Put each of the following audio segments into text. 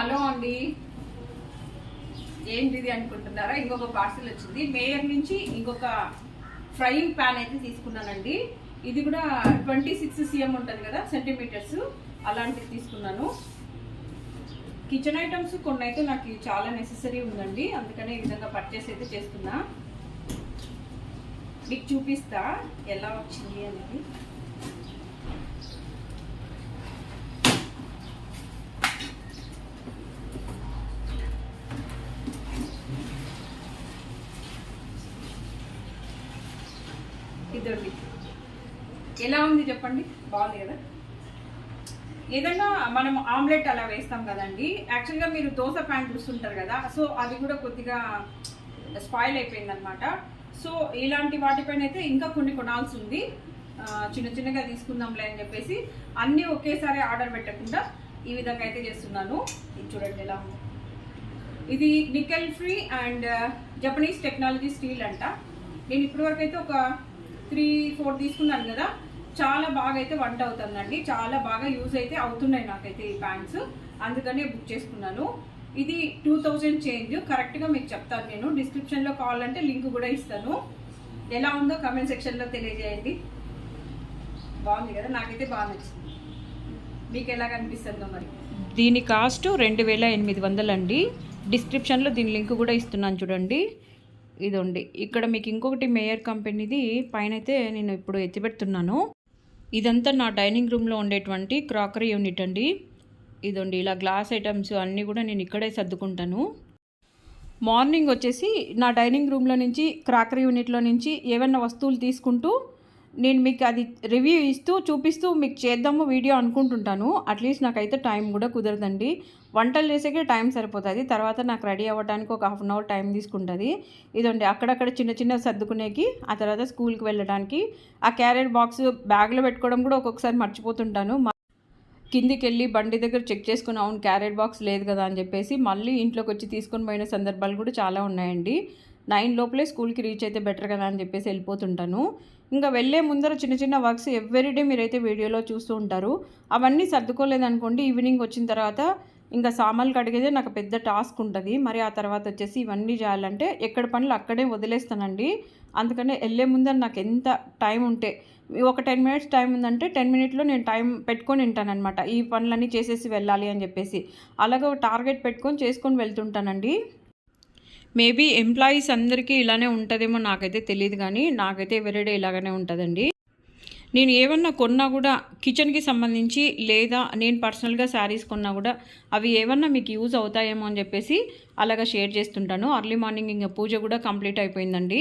Hello అండి. ఏంటిది అనుకుంటున్నారా? ఇంకొక పార్సిల్ వచ్చింది. మేయర్ నుంచి ఇంకొక ఫ్రైయింగ్ ప్యాన్ అయితే తీసుకున్నానండి. ఇది కూడా ట్వంటీ సిక్స్ సిఎం ఉంటుంది కదా సెంటీమీటర్స్ అలాంటివి తీసుకున్నాను. కిచెన్ ఐటమ్స్ కొన్ని అయితే నాకు చాలా నెసెసరీ ఉందండి. అందుకనే ఈ విధంగా పర్చేస్ అయితే చేస్తున్నా. మీకు చూపిస్తా ఎలా వచ్చింది అనేది ఇదండి ఎలా ఉంది చెప్పండి? బాగుంది కదా? ఏదన్నా మనం ఆమ్లెట్ అలా వేస్తాం కదండి. యాక్చువల్గా మీరు దోశ ప్యాన్ చూస్తుంటారు కదా సో అది కూడా కొద్దిగా స్పాయిల్ అయిపోయింది అనమాట సో ఇలాంటి వాటిపైన అయితే ఇంకా కొన్ని కొనాల్సి ఉంది. చిన్న చిన్నగా తీసుకుందాంలే అని చెప్పేసి అన్నీ ఒకేసారి ఆర్డర్ పెట్టకుండా ఈ విధంగా అయితే చేస్తున్నాను. ఇది చూడండి ఎలా ఇది nickel free and Japanese technology steel అంట. నేను ఇప్పటివరకు అయితే ఒక త్రీ ఫోర్ తీసుకున్నాను కదా. చాలా బాగా అయితే వంట అవుతుందండి. చాలా బాగా యూజ్ అయితే అవుతున్నాయి నాకైతే ఈ ప్యాంట్స్ అందుకనే బుక్ చేసుకున్నాను. ఇది టూ థౌజండ్ చేంజ్. కరెక్ట్గా మీకు చెప్తాను నేను. డిస్క్రిప్షన్లో కావాలంటే లింక్ కూడా ఇస్తాను. ఎలా ఉందో కమెంట్ సెక్షన్లో తెలియజేయండి. బాగుంది కదా? నాకైతే బాగా నచ్చింది. మీకు ఎలా కనిపిస్తుందో మరి? దీని కాస్ట్ రెండు వేల ఎనిమిది వందలండి డిస్క్రిప్షన్లో దీని లింక్ కూడా ఇస్తున్నాను చూడండి. ఇదండి. ఇక్కడ మీకు ఇంకొకటి మేయర్ కంపెనీది. పైన అయితే నేను ఇప్పుడు ఎత్తిపెడుతున్నాను. ఇదంతా నా డైనింగ్ రూమ్లో ఉండేటువంటి క్రాకరీ యూనిట్ అండి. ఇదండి ఇలా గ్లాస్ ఐటమ్స్ అన్నీ కూడా నేను ఇక్కడే సర్దుకుంటాను. మార్నింగ్ వచ్చేసి నా డైనింగ్ రూమ్లో నుంచి క్రాకరీ యూనిట్లో నుంచి ఏవైనా వస్తువులు తీసుకుంటూ నేను మీకు అది రివ్యూ ఇస్తూ చూపిస్తూ మీకు చేద్దాము వీడియో అనుకుంటుంటాను. అట్లీస్ట్ నాకైతే టైం కూడా కుదరదండి. వంటలు చేసేకే టైం సరిపోతుంది. తర్వాత నాకు రెడీ అవ్వడానికి ఒక హాఫ్ అన్ అవర్ టైం తీసుకుంటుంది. ఇదండి అక్కడక్కడ చిన్న చిన్న సర్దుకునేకి ఆ తర్వాత స్కూల్కి వెళ్ళడానికి ఆ క్యారియర్ బాక్స్ బ్యాగ్లో పెట్టుకోవడం కూడా ఒక్కొక్కసారి మర్చిపోతుంటాను. కిందికి వెళ్ళి బండి దగ్గర చెక్ చేసుకుని అవును క్యారెట్ బాక్స్ లేదు కదా అని చెప్పేసి మళ్ళీ ఇంట్లోకి వచ్చి తీసుకొని పోయిన సందర్భాలు కూడా చాలా ఉన్నాయండి. నైన్ లోపలే స్కూల్కి రీచ్ అయితే బెటర్ కదా అని చెప్పేసి వెళ్ళిపోతుంటాను. ఇంకా వెళ్ళే ముందర చిన్న చిన్న వర్క్స్ ఎవ్రీడే మీరైతే వీడియోలో చూస్తూ ఉంటారు. అవన్నీ సర్దుకోలేదనుకోండి ఈవినింగ్ వచ్చిన తర్వాత ఇంకా సామాన్లు కడిగేదే నాకు పెద్ద టాస్క్ ఉంటుంది. మరి ఆ తర్వాత వచ్చేసి ఇవన్నీ చేయాలంటే ఎక్కడ పనులు అక్కడే వదిలేస్తానండి. అందుకనే వెళ్ళే ముందర నాకు ఎంత టైం ఉంటే ఒక టెన్ మినిట్స్ టైం ఉందంటే టెన్ మినిట్లో నేను టైం పెట్టుకొని ఉంటానన్నమాట. ఈ పనులన్నీ చేసేసి వెళ్ళాలి అని చెప్పేసి. అలాగే టార్గెట్ పెట్టుకొని చేసుకొని వెళ్తుంటానండి. మేబీ ఎంప్లాయీస్ అందరికీ ఇలానే ఉంటుందేమో నాకైతే తెలియదు కానీ నాకైతే ఎవరిడే ఇలాగనే ఉంటుందండి. నేను ఏమన్నా కొన్నా కూడా కిచెన్కి సంబంధించి లేదా నేను పర్సనల్గా శారీస్ కొన్నా కూడా అవి ఏమన్నా మీకు యూజ్ అవుతాయేమో అని చెప్పేసి అలాగా షేర్ చేస్తుంటాను. అర్లీ మార్నింగ్ ఇంకా పూజ కూడా కంప్లీట్ అయిపోయిందండి.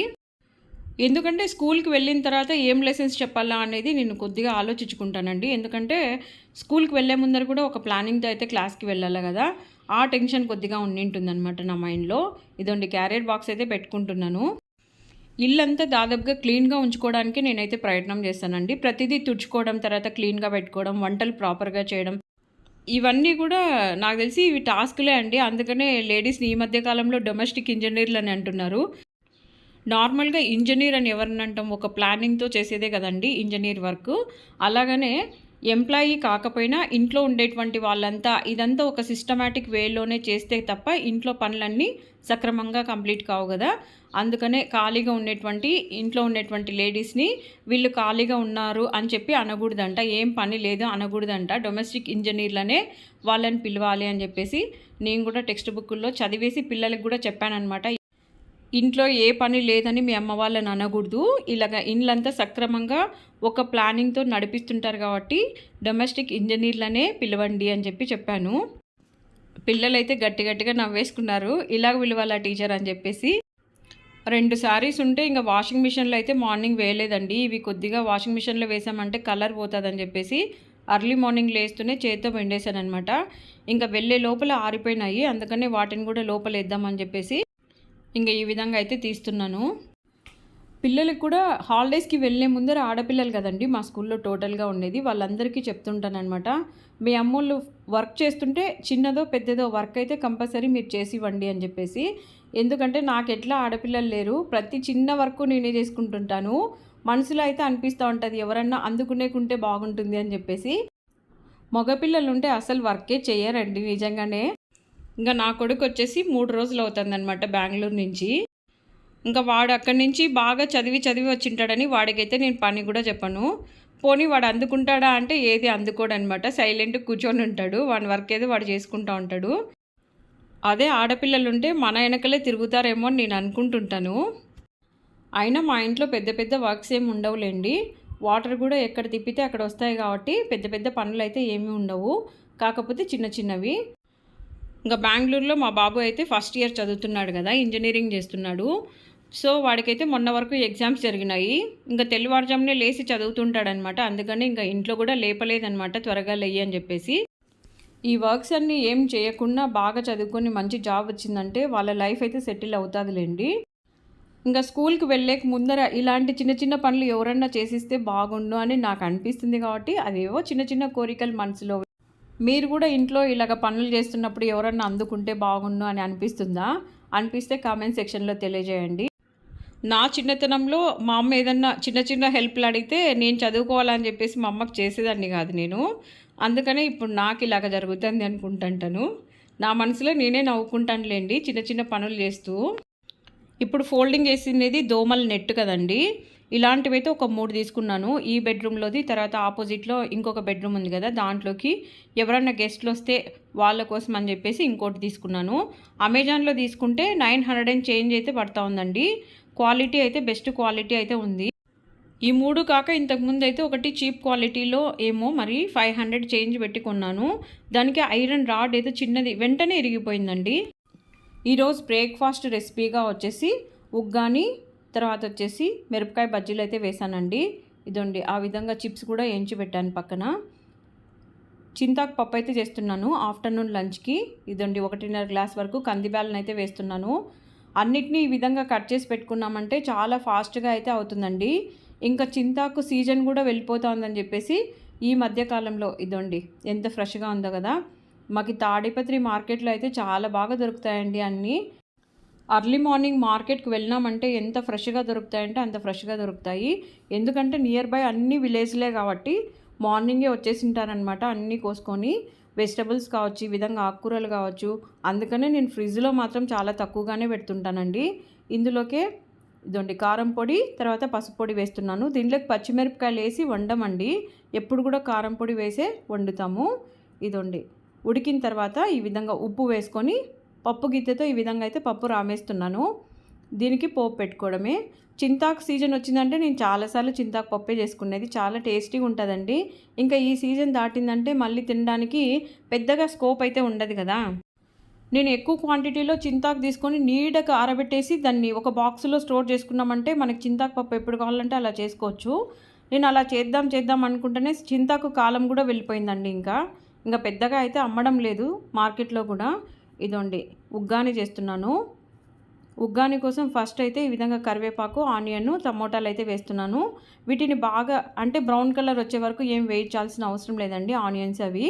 ఎందుకంటే స్కూల్కి వెళ్ళిన తర్వాత ఏం లెసన్స్ చెప్పాలా అనేది నేను కొద్దిగా ఆలోచించుకుంటానండి. ఎందుకంటే స్కూల్కి వెళ్ళే ముందర కూడా ఒక ప్లానింగ్తో అయితే క్లాస్కి వెళ్ళాలి కదా. ఆ టెన్షన్ కొద్దిగా ఉండింటుందన్నమాట నా మైండ్లో. ఇదండి క్యారియర్ బాక్స్ అయితే పెట్టుకుంటున్నాను. ఇల్లంతా దాదాపుగా క్లీన్గా ఉంచుకోవడానికి నేనైతే ప్రయత్నం చేస్తానండి. ప్రతిదీ తుడుచుకోవడం తర్వాత క్లీన్గా పెట్టుకోవడం వంటలు ప్రాపర్గా చేయడం. ఇవన్నీ కూడా నాకు తెలిసి ఇవి టాస్క్లే అండి. అందుకనే లేడీస్ని ఈ మధ్య కాలంలో డొమెస్టిక్ ఇంజనీర్లు అని అంటున్నారు. నార్మల్గా ఇంజనీర్ అని ఎవరిని అంటాం? ఒక ప్లానింగ్తో చేసేదే కదండి ఇంజనీర్ వర్క్. అలాగనే ఎంప్లాయీ కాకపోయినా ఇంట్లో ఉండేటువంటి వాళ్ళంతా ఇదంతా ఒక సిస్టమేటిక్ వేలోనే చేస్తే తప్ప ఇంట్లో పనులన్నీ సక్రమంగా కంప్లీట్ కావు కదా. అందుకనే ఖాళీగా ఉండేటువంటి ఇంట్లో ఉండేటువంటి లేడీస్ని వీళ్ళు ఖాళీగా ఉన్నారు అని చెప్పి అనకూడదంట. ఏం పని లేదు అనకూడదంట. డొమెస్టిక్ ఇంజనీర్లనే వాళ్ళని పిలవాలి అని చెప్పేసి నేను కూడా టెక్స్ట్ బుక్లో చదివేసి పిల్లలకు కూడా చెప్పానన్నమాట. ఇంట్లో ఏ పని లేదని మీ అమ్మ వాళ్ళని అనకూడదు. ఇలాగ ఇండ్లంతా సక్రమంగా ఒక ప్లానింగ్తో నడిపిస్తుంటారు కాబట్టి డొమెస్టిక్ ఇంజనీర్లనే పిలవండి అని చెప్పి చెప్పాను. పిల్లలైతే గట్టి గట్టిగా నవ్వేసుకున్నారు. ఇలాగ పిలవాలా టీచర్ అని చెప్పేసి. రెండు శారీస్ ఉంటే ఇంకా వాషింగ్ మిషన్లో అయితే మార్నింగ్ వేయలేదండి. ఇవి కొద్దిగా వాషింగ్ మిషన్లో వేసామంటే కలర్ పోతుందని చెప్పేసి అర్లీ మార్నింగ్ లేస్తూనే చేతితో పిండేశాను అనమాట ఇంకా వెళ్ళే లోపల ఆరిపోయినాయి. అందుకనే వాటిని కూడా లోపల వేద్దామని చెప్పేసి ఇంకా ఈ విధంగా అయితే తీస్తున్నాను. పిల్లలకు కూడా హాలిడేస్కి వెళ్ళే ముందర ఆడపిల్లలు కదండి మా స్కూల్లో టోటల్గా ఉండేది. వాళ్ళందరికీ చెప్తుంటానమాట మీ అమ్మోళ్ళు వర్క్ చేస్తుంటే చిన్నదో పెద్దదో వర్క్ అయితే కంపల్సరీ మీరు చేసి ఇవ్వండి అని చెప్పేసి. ఎందుకంటే నాకు ఎట్లా ఆడపిల్లలు లేరు ప్రతి చిన్న వర్క్ నేనే చేసుకుంటుంటాను. మనసులో అయితే అనిపిస్తూ ఉంటుంది ఎవరన్నా అందుకునేకుంటే బాగుంటుంది అని చెప్పేసి. మగపిల్లలు ఉంటే అసలు వర్కే చేయరండి నిజంగానే. ఇంకా నా కొడుకు వచ్చేసి మూడు రోజులు అవుతుందన్నమాట బెంగళూరు నుంచి. ఇంకా వాడు అక్కడి నుంచి బాగా చదివి చదివి వచ్చింటాడని వాడికైతే నేను పని కూడా చెప్పను. పోనీ వాడు అందుకుంటాడా అంటే ఏది అందుకోడనమాట సైలెంట్ కూర్చొని ఉంటాడు. వాడి వర్క్ ఏదో వాడు చేసుకుంటూ ఉంటాడు. అదే ఆడపిల్లలు ఉంటే మన వెనకలే తిరుగుతారేమో అని నేను అనుకుంటుంటాను. అయినా మా ఇంట్లో పెద్ద పెద్ద వర్క్స్ ఏమి ఉండవులేండి. వాటర్ కూడా ఎక్కడ తిప్పితే అక్కడ వస్తాయి కాబట్టి పెద్ద పెద్ద పనులు అయితే ఏమీ ఉండవు. కాకపోతే చిన్న చిన్నవి. ఇంకా బెంగళూరులో మా బాబు అయితే ఫస్ట్ ఇయర్ చదువుతున్నాడు కదా ఇంజనీరింగ్ చేస్తున్నాడు. సో వాడికైతే మొన్న వరకు ఎగ్జామ్స్ జరిగినాయి. ఇంకా తెల్లవారుజామునే లేచి చదువుతుంటాడనమాట. అందుకని ఇంకా ఇంట్లో కూడా లేపలేదనమాట త్వరగా లేయి అని చెప్పేసి. ఈ వర్క్స్ అన్నీ ఏం చేయకుండా బాగా చదువుకొని మంచి జాబ్ వచ్చిందంటే వాళ్ళ లైఫ్ అయితే సెటిల్ అవుతుందిలేండి. ఇంకా స్కూల్కి వెళ్ళేక ముందర ఇలాంటి చిన్న చిన్న పనులు ఎవరన్నా చేసిస్తే బాగుండు అని నాకు అనిపిస్తుంది కాబట్టి అవేవో చిన్న చిన్న కోరికలు మనసులో మీరు కూడా ఇంట్లో ఇలాగ పనులు చేస్తున్నప్పుడు ఎవరన్నా అందుకుంటే బాగుండు అని అనిపిస్తుందా? అనిపిస్తే కామెంట్ సెక్షన్లో తెలియజేయండి. నా చిన్నతనంలో మా అమ్మ ఏదన్నా చిన్న చిన్న హెల్ప్లు అడిగితే నేను చదువుకోవాలని చెప్పేసి మా అమ్మకి చేసేదాన్ని కాదు నేను. అందుకనే ఇప్పుడు నాకు ఇలాగ జరుగుతుంది అనుకుంటుంటాను. నా మనసులో నేనే నవ్వుకుంటానులేండి చిన్న చిన్న పనులు చేస్తూ. ఇప్పుడు ఫోల్డింగ్ చేసినది దోమల నెట్ కదండి. ఇలాంటివైతే ఒక మూడు తీసుకున్నాను. ఈ బెడ్రూమ్లోది తర్వాత ఆపోజిట్లో ఇంకొక బెడ్రూమ్ ఉంది కదా దాంట్లోకి ఎవరన్నా గెస్ట్లు వస్తే వాళ్ళ కోసం అని చెప్పేసి ఇంకోటి తీసుకున్నాను. అమెజాన్లో తీసుకుంటే నైన్ హండ్రెడ్ అండ్ చేంజ్ అయితే పడతా ఉందండి. క్వాలిటీ అయితే బెస్ట్ క్వాలిటీ అయితే ఉంది. ఈ మూడు కాక ఇంతకుముందు అయితే ఒకటి చీప్ క్వాలిటీలో ఏమో మరి ఫైవ్ హండ్రెడ్ చేంజ్ పెట్టి కొన్నాను. దానికి ఐరన్ రాడ్ ఏదో చిన్నది వెంటనే ఇరిగిపోయిందండి. ఈరోజు బ్రేక్ఫాస్ట్ రెసిపీగా వచ్చేసి ఉగ్గాని తర్వాత వచ్చేసి మిరపకాయ బజ్జీలు అయితే వేసానండి. ఇదండి ఆ విధంగా చిప్స్ కూడా ఎంచి పెట్టాను పక్కన. చింతాకు పప్పు అయితే చేస్తున్నాను ఆఫ్టర్నూన్ లంచ్కి. ఇదండి ఒకటిన్నర గ్లాస్ వరకు కందిబ్యాలను అయితే వేస్తున్నాను. అన్నిటినీ ఈ విధంగా కట్ చేసి పెట్టుకున్నామంటే చాలా ఫాస్ట్గా అయితే అవుతుందండి. ఇంకా చింతాకు సీజన్ కూడా వెళ్ళిపోతుందని చెప్పేసి ఈ మధ్యకాలంలో ఇదండి ఎంత ఫ్రెష్గా ఉందో కదా. మాకు తాడిపత్రి మార్కెట్లో అయితే చాలా బాగా దొరుకుతాయండి అన్నీ. అర్లీ మార్నింగ్ మార్కెట్కి వెళ్ళినామంటే ఎంత ఫ్రెష్గా దొరుకుతాయంటే అంత ఫ్రెష్గా దొరుకుతాయి. ఎందుకంటే నియర్ బై అన్ని విలేజ్లే కాబట్టి మార్నింగే వచ్చేసింటారనమాట అన్నీ కోసుకొని. వెజిటబుల్స్ కావచ్చు ఈ విధంగా ఆకుకూరలు కావచ్చు. అందుకనే నేను ఫ్రిడ్జ్లో మాత్రం చాలా తక్కువగానే పెడుతుంటానండి. ఇందులోకే ఇదండి కారం పొడి తర్వాత పసుపు పొడి వేస్తున్నాను. దీంట్లోకి పచ్చిమిరపకాయలు వేసి వండమండి. ఎప్పుడు కూడా కారం పొడి వేసే వండుతాము. ఇదండి ఉడికిన తర్వాత ఈ విధంగా ఉప్పు వేసుకొని పప్పు గిత్తెతో ఈ విధంగా అయితే పప్పు రామేస్తున్నాను. దీనికి పోపు పెట్టుకోవడమే. చింతాకు సీజన్ వచ్చిందంటే నేను చాలాసార్లు చింతాకు పప్పే చేసుకునేది. చాలా టేస్టీగా ఉంటుందండి. ఇంకా ఈ సీజన్ దాటిందంటే మళ్ళీ తినడానికి పెద్దగా స్కోప్ అయితే ఉండదు కదా. నేను ఎక్కువ క్వాంటిటీలో చింతాకు తీసుకొని నీడకు ఆరబెట్టేసి దాన్ని ఒక బాక్స్లో స్టోర్ చేసుకున్నామంటే మనకి చింతాకు పప్పు ఎప్పుడు కావాలంటే అలా చేసుకోవచ్చు. నేను అలా చేద్దాం చేద్దాం అనుకుంటేనే చింతాకు కాలం కూడా వెళ్ళిపోయిందండి ఇంకా. ఇంకా పెద్దగా అయితే అమ్మడం లేదు మార్కెట్లో కూడా. ఇదండి. ఉగ్గాని చేస్తున్నాను. ఉగ్గాని కోసం ఫస్ట్ అయితే ఈ విధంగా కరివేపాకు ఆనియన్ టమోటాలు అయితే వేస్తున్నాను. వీటిని బాగా అంటే బ్రౌన్ కలర్ వచ్చే వరకు ఏం వేయించాల్సిన అవసరం లేదండి ఆనియన్స్ అవి.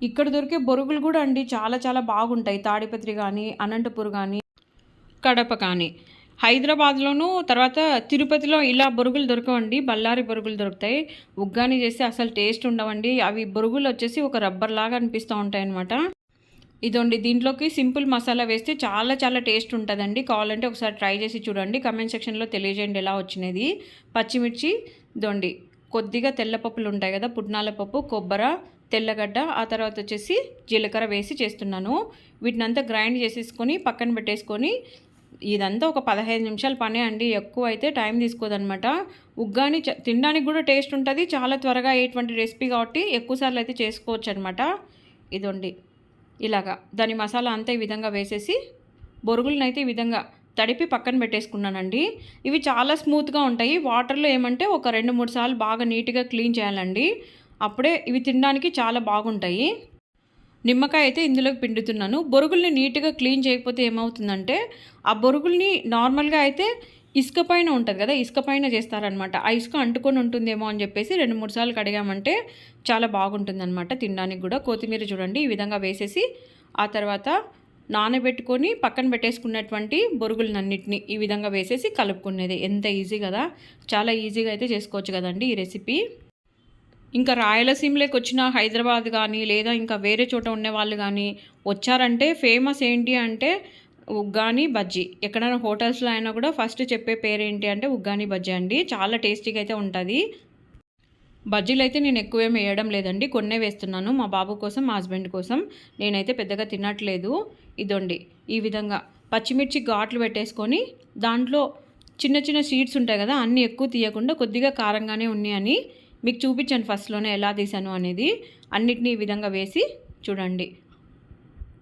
ఇక్కడ దొరికే బొరుగులు కూడా అండి చాలా చాలా బాగుంటాయి. తాడిపత్రి కానీ అనంతపూర్ కానీ కడప కానీ. హైదరాబాద్లోనూ తర్వాత తిరుపతిలో ఇలా బొరుగులు దొరకవండి. బళ్ళారి బొరుగులు దొరుకుతాయి. ఉగ్గాని చేస్తే అసలు టేస్ట్ ఉండవండి. అవి బొరుగులు వచ్చేసి ఒక రబ్బర్ లాగా అనిపిస్తూ ఉంటాయి అన్నమాట ఇదండి దీంట్లోకి సింపుల్ మసాలా వేస్తే చాలా చాలా టేస్ట్ ఉంటుందండి. కావాలంటే ఒకసారి ట్రై చేసి చూడండి. కమెంట్ సెక్షన్లో తెలియజేయండి ఎలా వచ్చినది. పచ్చిమిర్చి దొండి కొద్దిగా తెల్లపప్పులు ఉంటాయి కదా పుట్నాల పప్పు కొబ్బర తెల్లగడ్డ ఆ తర్వాత వచ్చేసి జీలకర్ర వేసి చేస్తున్నాను. వీటినంతా గ్రైండ్ చేసేసుకొని పక్కన పెట్టేసుకొని ఇదంతా ఒక పదహైదు నిమిషాల పనే అండి. ఎక్కువ అయితే టైం తీసుకోదనమాట. ఉగ్గాని తినడానికి కూడా టేస్ట్ ఉంటుంది. చాలా త్వరగా అయ్యేటువంటి రెసిపీ కాబట్టి ఎక్కువసార్లు అయితే చేసుకోవచ్చు అనమాట ఇదండి. ఇలాగా దాని మసాలా అంతా ఈ విధంగా వేసేసి బొరుగులనైతే అయితే ఈ విధంగా తడిపి పక్కన పెట్టేసుకున్నానండి. ఇవి చాలా స్మూత్గా ఉంటాయి. వాటర్లో ఏమంటే ఒక రెండు మూడు సార్లు బాగా నీట్గా క్లీన్ చేయాలండి. అప్పుడే ఇవి తినడానికి చాలా బాగుంటాయి. నిమ్మకాయ అయితే ఇందులోకి పిండుతున్నాను. బొరుగుల్ని నీట్గా క్లీన్ చేయకపోతే ఏమవుతుందంటే ఆ బొరుగుల్ని నార్మల్గా అయితే ఇసుక పైన ఉంటుంది కదా ఇసుక పైన చేస్తారనమాట ఆ ఇసుక అంటుకొని ఉంటుందేమో అని చెప్పేసి రెండు మూడు సార్లు కడిగామంటే చాలా బాగుంటుందన్నమాట తినడానికి కూడా. కొత్తిమీర చూడండి ఈ విధంగా వేసేసి ఆ తర్వాత నానబెట్టుకొని పక్కన పెట్టేసుకున్నటువంటి బొరుగులన్నింటినీ ఈ విధంగా వేసేసి కలుపుకునేది. ఎంత ఈజీ కదా చాలా ఈజీగా అయితే చేసుకోవచ్చు కదండి ఈ రెసిపీ. ఇంకా రాయలసీమలోకి వచ్చిన హైదరాబాద్ కానీ లేదా ఇంకా వేరే చోట ఉండే వాళ్ళు కానీ వచ్చారంటే ఫేమస్ ఏంటి అంటే ఉగ్గాని బజ్జీ. ఎక్కడైనా హోటల్స్లో అయినా కూడా ఫస్ట్ చెప్పే పేరు ఏంటి అంటే ఉగ్గాని బజ్జీ అండి. చాలా టేస్టీగా అయితే ఉంటుంది. బజ్జీలు అయితే నేను ఎక్కువేం వేయడం లేదండి. కొన్నే వేస్తున్నాను. మా బాబు కోసం మా హస్బెండ్ కోసం. నేనైతే పెద్దగా తినట్లేదు. ఇదండి. ఈ విధంగా పచ్చిమిర్చి ఘాట్లు పెట్టేసుకొని దాంట్లో చిన్న చిన్న సీడ్స్ ఉంటాయి కదా అన్నీ ఎక్కువ తీయకుండా కొద్దిగా కారంగానే ఉన్నాయని మీకు చూపించాను ఫస్ట్లోనే ఎలా తీసాను అనేది. అన్నిటినీ ఈ విధంగా వేసి చూడండి.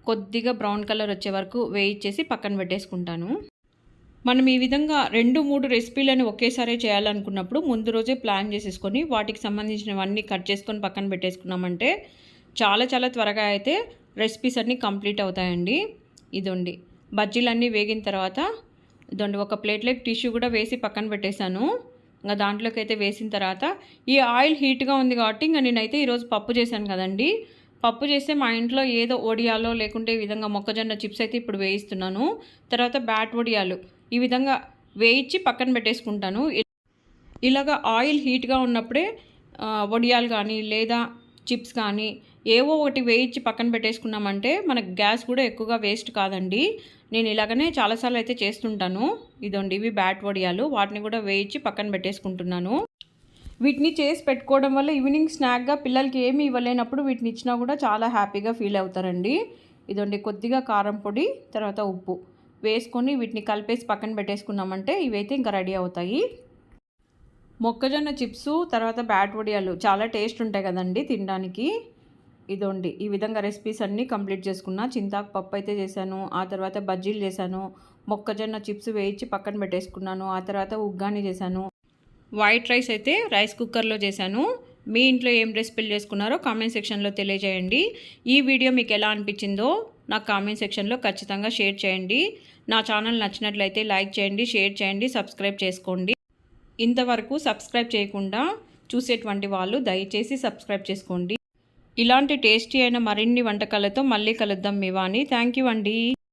కొద్దిగా బ్రౌన్ కలర్ వచ్చే వరకు వేయించేసి పక్కన పెట్టేసుకుంటాను. మనం ఈ విధంగా రెండు మూడు రెసిపీలను ఒకేసారి చేయాలనుకున్నప్పుడు ముందు రోజే ప్లాన్ చేసేసుకొని వాటికి సంబంధించినవన్నీ కట్ చేసుకొని పక్కన పెట్టేసుకున్నామంటే చాలా చాలా త్వరగా అయితే రెసిపీస్ అన్నీ కంప్లీట్ అవుతాయండి. ఇదండి. బజ్జీలన్నీ వేగిన తర్వాత ఇదండి ఒక ప్లేట్లోకి టిష్యూ కూడా వేసి పక్కన పెట్టేశాను. ఇంకా దాంట్లోకి అయితే వేసిన తర్వాత ఈ ఆయిల్ హీట్గా ఉంది కాబట్టి ఇంకా నేనైతే ఈరోజు పప్పు చేశాను కదండి. పప్పు చేస్తే మా ఇంట్లో ఏదో ఒడియాలో లేకుంటే ఈ విధంగా మొక్కజొన్న చిప్స్ అయితే ఇప్పుడు వేయిస్తున్నాను. తర్వాత బ్యాట్ ఒడియాలు. ఈ విధంగా వేయించి పక్కన పెట్టేసుకుంటాను. ఇలాగ ఆయిల్ హీట్గా ఉన్నప్పుడే వడియాలు కానీ లేదా చిప్స్ కానీ ఏవో ఒకటి వేయించి పక్కన పెట్టేసుకున్నామంటే మనకు గ్యాస్ కూడా ఎక్కువగా వేస్ట్ కాదండి. నేను ఇలాగనే చాలాసార్లు అయితే చేస్తుంటాను. ఇదండి ఇవి బ్యాట్ వడియాలు వాటిని కూడా వేయించి పక్కన పెట్టేసుకుంటున్నాను. వీటిని చేసి పెట్టుకోవడం వల్ల ఈవినింగ్ స్నాక్గా పిల్లలకి ఏమి ఇవ్వలేనప్పుడు వీటిని ఇచ్చినా కూడా చాలా హ్యాపీగా ఫీల్ అవుతారండి. ఇదండి కొద్దిగా కారం పొడి తర్వాత ఉప్పు. వేసుకొని వీటిని కలిపేసి పక్కన పెట్టేసుకున్నామంటే ఇవైతే ఇంకా రెడీ అవుతాయి. మొక్కజొన్న చిప్స్ తర్వాత బ్యాట్ వడియాలు. చాలా టేస్ట్ ఉంటాయి కదండి తినడానికి. ఇదండి. ఈ విధంగా రెసిపీస్ అన్నీ కంప్లీట్ చేసుకున్నా. చింతాకు పప్పు అయితే చేశాను. ఆ తర్వాత బజ్జీలు చేశాను. మొక్కజొన్న చిప్స్ వేయించి పక్కన పెట్టేసుకున్నాను. ఆ తర్వాత ఉగ్గాని చేశాను. వైట్ రైస్ అయితే రైస్ కుక్కర్లో చేశాను. మీ ఇంట్లో ఏం రెసిపీలు చేసుకున్నారో కామెంట్ సెక్షన్లో తెలియజేయండి. ఈ వీడియో మీకు ఎలా అనిపించిందో నాకు కామెంట్ సెక్షన్లో ఖచ్చితంగా షేర్ చేయండి. నా ఛానల్ నచ్చినట్లయితే లైక్ చేయండి షేర్ చేయండి సబ్స్క్రైబ్ చేసుకోండి. ఇంతవరకు సబ్స్క్రైబ్ చేయకుండా చూసేటువంటి వాళ్ళు దయచేసి సబ్స్క్రైబ్ చేసుకోండి. ఇలాంటి టేస్టీ అయిన మరిన్ని వంటకాలతో మళ్ళీ కలుద్దాం మీ వాణి. థ్యాంక్ యూ అండి.